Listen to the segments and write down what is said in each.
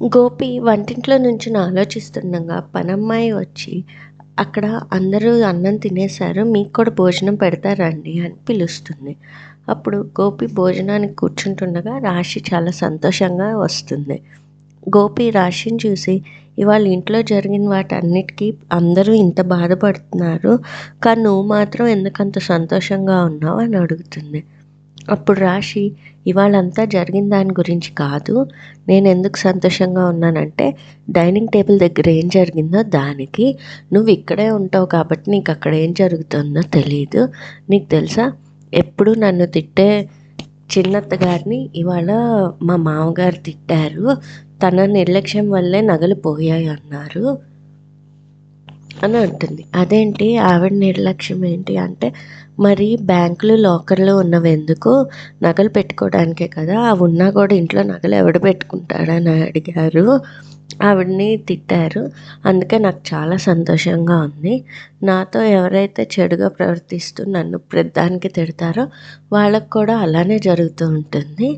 గోపి వంటింట్లో నుంచి ఆలోచిస్తుండగా పనమ్మాయి వచ్చి అక్కడ అందరూ అన్నం తినేశారు మీకు కూడా భోజనం పెడతారండి అని పిలుస్తుంది. అప్పుడు గోపి భోజనానికి కూర్చుంటుండగా రాశి చాలా సంతోషంగా వస్తుంది. గోపి రాశిని చూసి ఇవాళ ఇంట్లో జరిగిన వాటన్నిటికీ అందరూ ఇంత బాధపడుతున్నారు కానీ నువ్వు మాత్రం ఎందుకంత సంతోషంగా ఉన్నావు అని అడుగుతుంది. అప్పుడు రాశి ఇవాళంతా జరిగిన దాని గురించి కాదు. నేను ఎందుకు సంతోషంగా ఉన్నానంటే డైనింగ్ టేబుల్ దగ్గర ఏం జరిగిందో దానికి. నువ్వు ఇక్కడే ఉంటావు కాబట్టి నీకు అక్కడ ఏం జరుగుతుందో తెలియదు నీకు తెలుసా? ఎప్పుడు నన్ను తిట్టే చిన్నత్త గారిని ఇవాళ మా మామగారు తిట్టారు. తన నిర్లక్ష్యం వల్లే నగలు పోయాయి అన్నారు. అని అంటుంది. అదేంటి? ఆవిడ నిర్లక్ష్యం ఏంటి అంటే మరి బ్యాంకులు లాకర్లు ఉన్నవి ఎందుకు? నగలు పెట్టుకోవడానికే కదా. అవి ఉన్నా కూడా ఇంట్లో నగలు ఎవడు పెట్టుకుంటాడని అడిగారు. ఆవిడని తిట్టారు. అందుకే నాకు చాలా సంతోషంగా ఉంది. నాతో ఎవరైతే చెడుగా ప్రవర్తిస్తూ నన్ను ప్రతిదానికి తిడతారో వాళ్ళకు కూడా అలానే జరుగుతూ ఉంటుంది.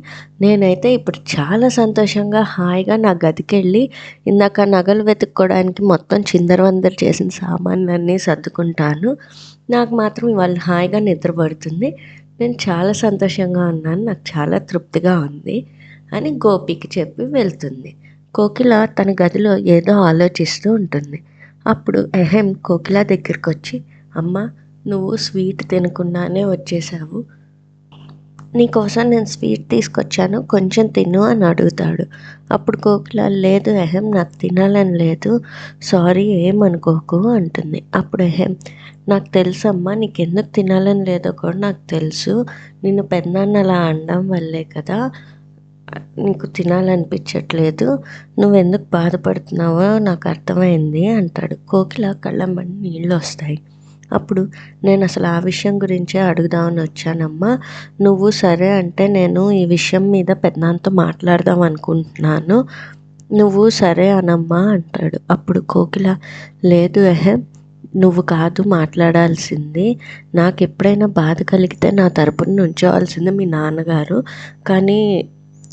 నేనైతే ఇప్పుడు చాలా సంతోషంగా హాయిగా నా గదికి వెళ్ళి ఇందాక నగలు వెతుక్కోవడానికి మొత్తం చిందరవందరు చేసిన సామాన్లన్నీ సర్దుకుంటాను. నాకు మాత్రం ఇవాళ హాయిగా నిద్రపడుతుంది. నేను చాలా సంతోషంగా ఉన్నాను. నాకు చాలా తృప్తిగా ఉంది అని గోపికి చెప్పి వెళ్తుంది. కోకిల తన గదిలో ఏదో ఆలోచిస్తూ ఉంటుంది. అప్పుడు ఎహెం కోకిల దగ్గరికి వచ్చి అమ్మ నువ్వు స్వీట్ తినకుండానే వచ్చేసావు. నీకోసం నేను స్వీట్ తీసుకొచ్చాను కొంచెం తిను అని అడుగుతాడు. అప్పుడు కోకిల లేదు ఎహెం నాకు తినాలని లేదు సారీ ఏమనుకోకు అంటుంది. అప్పుడు ఎహెం నాకు తెలుసమ్మా నీకు ఎందుకు తినాలని లేదో కూడా నాకు తెలుసు. నిన్ను పెద్దనాన్న అలా అనడం వల్లే కదా నీకు తినాలనిపించట్లేదు. నువ్వెందుకు బాధపడుతున్నావో నాకు అర్థమైంది అంటాడు. కోకిల కళ్ళ నీళ్ళు వస్తాయి. అప్పుడు నేను అసలు ఆ విషయం గురించే అడుగుదామని వచ్చానమ్మా. నువ్వు సరే అంటే నేను ఈ విషయం మీద పెద్దనాన్నతో మాట్లాడదాం అనుకుంటున్నాను. నువ్వు సరే అనమ్మా అంటాడు. అప్పుడు కోకిల లేదు ఎహె నువ్వు కాదు మాట్లాడాల్సింది. నాకు ఎప్పుడైనా బాధ కలిగితే నా తరపున నుంచోవాల్సింది మీ నాన్నగారు. కానీ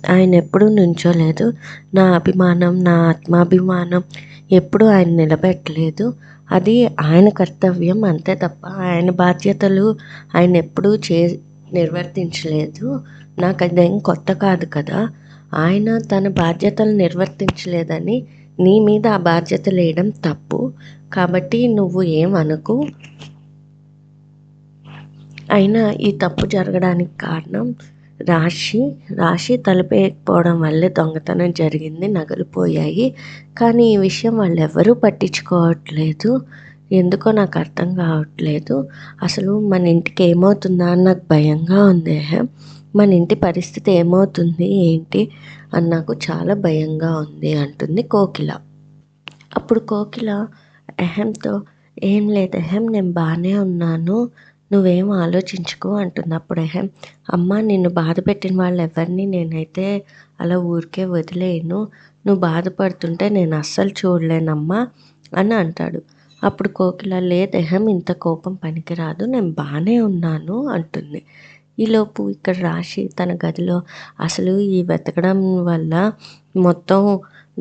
ఆయన ఎప్పుడూ నుంచోలేదు. నా అభిమానం నా ఆత్మాభిమానం ఎప్పుడూ ఆయన నిలబెట్టలేదు. అది ఆయన కర్తవ్యం అంతే తప్ప ఆయన బాధ్యతలు ఆయన ఎప్పుడూ చే నిర్వర్తించలేదు. నాకు అదేం కొత్త కాదు కదా. ఆయన తన బాధ్యతలు నిర్వర్తించలేదని నీ మీద ఆ బాధ్యత లేయడం తప్పు. కాబట్టి నువ్వు ఏమనుకు అయినా ఈ తప్పు జరగడానికి కారణం రాశి రాశి తలపేయకపోవడం వల్లే దొంగతనం జరిగింది నగలు పోయాయి. కానీ ఈ విషయం వాళ్ళు ఎవరూ పట్టించుకోవట్లేదు. ఎందుకో నాకు అర్థం కావట్లేదు. అసలు మన ఇంటికి ఏమవుతుందా అని నాకు భయంగా ఉంది. మన ఇంటి పరిస్థితి ఏమవుతుంది ఏంటి అని నాకు చాలా భయంగా ఉంది అంటుంది కోకిల. అప్పుడు కోకిల అహంతో ఏం లేదు అహెం నేను బాగానే ఉన్నాను. నువ్వేం ఆలోచించుకో అంటుంది అప్పుడు అహం అమ్మ నిన్ను బాధ పెట్టిన వాళ్ళు ఎవరిని నేనైతే అలా ఊరికే వదిలేయను నువ్వు బాధపడుతుంటే నేను అస్సలు చూడలేనమ్మా అని అంటాడు. అప్పుడు కోకిల లేదహం ఇంత కోపం పనికిరాదు. నేను బాగానే ఉన్నాను అంటుంది. ఈలోపు ఇక్కడ రాశి తన గదిలో అసలు ఈ వెతకడం వల్ల మొత్తం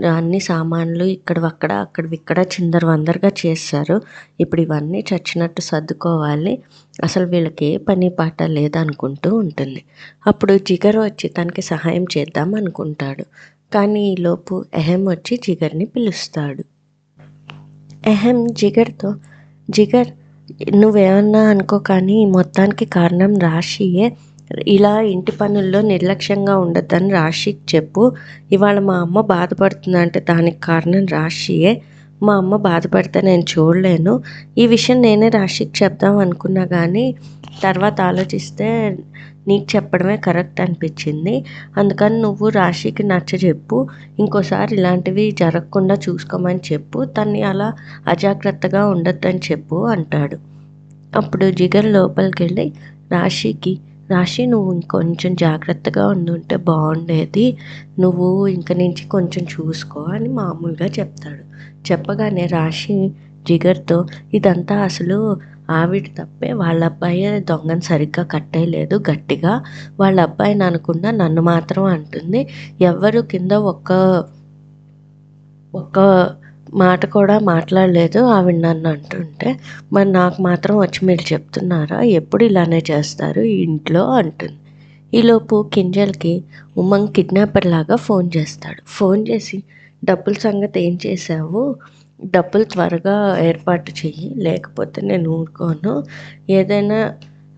అన్ని సామాన్లు ఇక్కడ అక్కడ అక్కడ ఇక్కడ చిందరవందరగా చేస్తారు. ఇప్పుడు ఇవన్నీ చచ్చినట్టు సర్దుకోవాలి. అసలు వీళ్ళకి ఏ పని పాట లేదనుకుంటూ ఉంటుంది. అప్పుడు జిగర్ వచ్చి తనకి సహాయం చేద్దాం అనుకుంటాడు. కానీ ఈలోపు ఎహెం వచ్చి జిగర్ని పిలుస్తాడు. ఎహెం జిగర్తో జిగర్ నువ్వేమన్నా అనుకో కానీ మొత్తానికి కారణం రాశియే. ఇలా ఇంటి పనుల్లో నిర్లక్ష్యంగా ఉండొద్దని రాశికి చెప్పు. ఇవాళ మా అమ్మ బాధపడుతుందంటే దానికి కారణం రాశియే. మా అమ్మ బాధపడితే నేను చూడలేను. ఈ విషయం నేనే రాశికి చెప్దాం అనుకున్నా కానీ తర్వాత ఆలోచిస్తే నీకు చెప్పడమే కరెక్ట్ అనిపించింది. అందుకని నువ్వు రాశికి నచ్చ చెప్పు. ఇంకోసారి ఇలాంటివి జరగకుండా చూసుకోమని చెప్పు. తన్ని అలా అజాగ్రత్తగా ఉండొద్దని చెప్పు అంటాడు. అప్పుడు జిగర్ లోపలికి వెళ్ళి రాశికి రాశి నువ్వు ఇంకొంచెం జాగ్రత్తగా ఉండుంటే బాగుండేది. నువ్వు ఇంక నుంచి కొంచెం చూసుకో అని మామూలుగా చెప్తాడు. చెప్పగానే రాశి జిగర్తో ఇదంతా అసలు ఆవిడ తప్పే. వాళ్ళ అబ్బాయి దొంగను సరిగ్గా కట్టేయలేదు గట్టిగా. వాళ్ళ అబ్బాయిని అనుకున్నా నన్ను మాత్రం అంటుంది. ఎవ్వరు కింద ఒక్క ఒక్క మాట కూడా మాట్లాడలేదు. ఆవిడ నన్ను అంటుంటే మరి నాకు మాత్రం వచ్చి మీరు చెప్తున్నారా? ఎప్పుడు ఇలానే చేస్తారు? ఇంట్లో అంటుంది. ఈలోపు కింజల్కి ఉమంగ్ కిడ్నాపర్ లాగా ఫోన్ చేస్తాడు. ఫోన్ చేసి డబ్బుల సంగతి ఏం చేసావు డబ్బులు త్వరగా ఏర్పాటు చెయ్యి. లేకపోతే నేను ఊరుకోను. ఏదైనా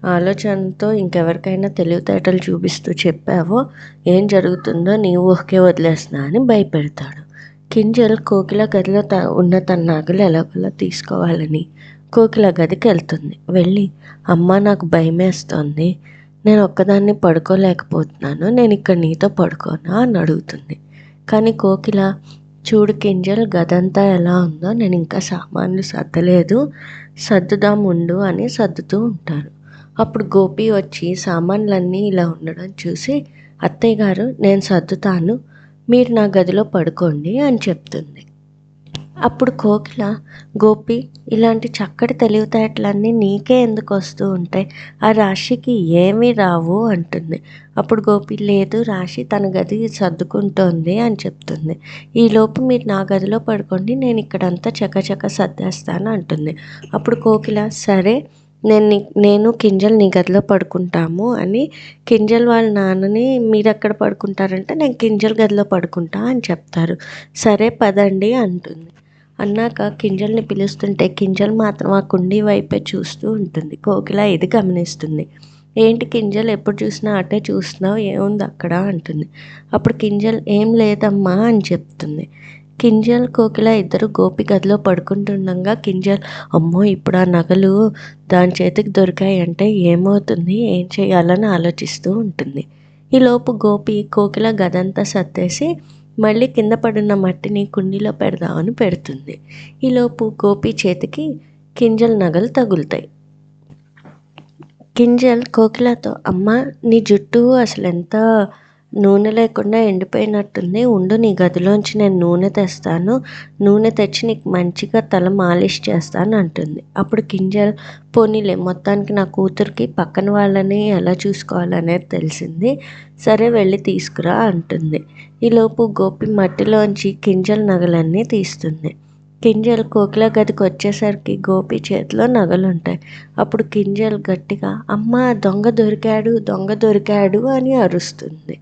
ఆలోచనతో ఇంకెవరికైనా తెలివితేటలు చూపిస్తూ చెప్పావో ఏం జరుగుతుందో నీ ఊహకే వదిలేస్తున్నా అని భయపెడతాడు. కింజల్ కోకిల గదిలో త ఉన్న తన నగలు ఎలాగోలా తీసుకోవాలని. కోకిల గదికి వెళ్తుంది. వెళ్ళి అమ్మ నాకు భయమేస్తోంది. నేను ఒక్కదాన్ని పడుకోలేకపోతున్నాను. నేను ఇక్కడ నీతో పడుకోనా? అని అడుగుతుంది. కానీ కోకిల చూడు కింజల్ గదంతా ఎలా ఉందో నేను ఇంకా సామాన్లు సర్దలేదు. సర్దుదాం ఉండు అని సర్దుతూ ఉంటారు. అప్పుడు గోపి వచ్చి సామాన్లన్నీ ఇలా ఉండడం చూసి అత్తయ్య గారు నేను సర్దుతాను. మీరు నా గదిలో పడుకోండి అని చెప్తుంది. అప్పుడు కోకిల గోపి ఇలాంటి చక్కటి తెలివితేటలన్నీ నీకే ఎందుకు వస్తూ ఉంటాయి ఆ రాశికి ఏమీ రావు అంటుంది. అప్పుడు గోపి లేదు రాశి తన గది సర్దుకుంటోంది అని చెప్తుంది. ఈలోపు మీరు నా గదిలో పడుకోండి నేను ఇక్కడంతా చకచక సర్దేస్తాను అంటుంది. అప్పుడు కోకిల సరే నేను నేను కింజల్ నీ గదిలో పడుకుంటాము అని కింజల్ వాళ్ళ నాన్నని మీరు ఎక్కడ పడుకుంటారంటే నేను కింజల్ గదిలో పడుకుంటా అని చెప్తారు. సరే పదండి అంటుంది. అన్నాక కింజల్ని పిలుస్తుంటే కింజల్ మాత్రం ఆ కుండీ వైపే చూస్తూ ఉంటుంది. కోకిల ఇది గమనిస్తుంది. ఏంటి కింజల్ ఎప్పుడు చూసినా అటే చూస్తున్నావు? ఏముంది అక్కడ? అంటుంది. అప్పుడు కింజల్ ఏం లేదమ్మా అని చెప్తుంది. కింజల్ కోకిల ఇద్దరు గోపి గదిలో పడుకుంటుండగా కింజల్ అమ్మో ఇప్పుడు ఆ నగలు దాని చేతికి దొరికాయి అంటే ఏమవుతుంది? ఏం చేయాలని ఆలోచిస్తూ ఉంటుంది. ఈలోపు గోపి కోకిల గదంతా సర్దేసి మళ్ళీ కింద పడిన మట్టిని కుండీలో పెడదామని పెడుతుంది. ఈలోపు గోపి చేతికి కింజల్ నగలు తగులుతాయి. కింజల్ కోకిలతో అమ్మ నీ జుట్టు అసలు ఎంత నూనె లేకుండా ఎండిపోయినట్టుంది. ఉండు నీ గదిలోంచి నేను నూనె తెస్తాను. నూనె తెచ్చి నీకు మంచిగా తల మాలిష్ చేస్తాను అంటుంది. అప్పుడు కింజల్ పోనీలే మొత్తానికి నా కూతురికి పక్కన వాళ్ళని ఎలా చూసుకోవాలనేది తెలిసింది. సరే వెళ్ళి తీసుకురా అంటుంది. ఈలోపు గోపి మట్టిలోంచి కింజల్ నగలన్నీ తీస్తుంది. కింజల్ కోకిల గదికి వచ్చేసరికి గోపి చేతిలో నగలుంటాయి. అప్పుడు కింజల్ గట్టిగా అమ్మ దొంగ దొరికాడు దొంగ దొరికాడు అని అరుస్తుంది.